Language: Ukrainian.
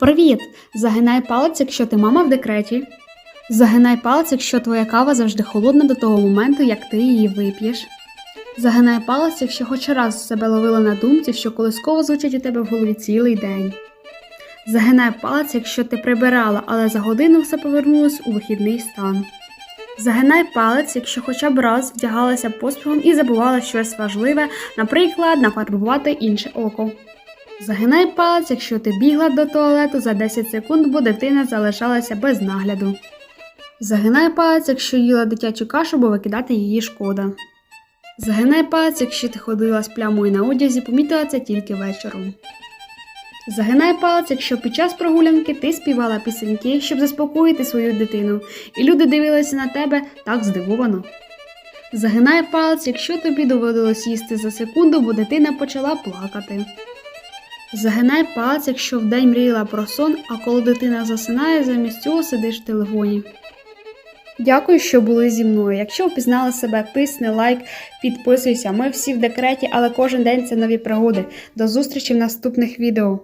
Привіт! Загинай палець, якщо ти мама в декреті. Загинай палець, якщо твоя кава завжди холодна до того моменту, як ти її вип'єш. Загинай палець, якщо хоч раз себе ловила на думці, що колисково звучить у тебе в голові цілий день. Загинай палець, якщо ти прибирала, але за годину все повернулось у вихідний стан. Загинай палець, якщо хоча б раз вдягалася поспіхом і забувала щось важливе, наприклад, нафарбувати інше око. Загинай палець, якщо ти бігла до туалету за 10 секунд, бо дитина залишалася без нагляду. Загинай палець, якщо їла дитячу кашу, бо викидати її шкода. Загинай палець, якщо ти ходила з плямою на одязі, помітила це тільки вечором. Загинай палець, якщо під час прогулянки ти співала пісеньки, щоб заспокоїти свою дитину, і люди дивилися на тебе так здивовано. Загинай палець, якщо тобі доводилось їсти за секунду, бо дитина почала плакати. Загинай палець, якщо вдень мріяла про сон, а коли дитина засинає, замість цього сидиш в телефоні. Дякую, що були зі мною. Якщо впізнали себе, тисни лайк, підписуйся. Ми всі в декреті, але кожен день це нові пригоди. До зустрічі в наступних відео.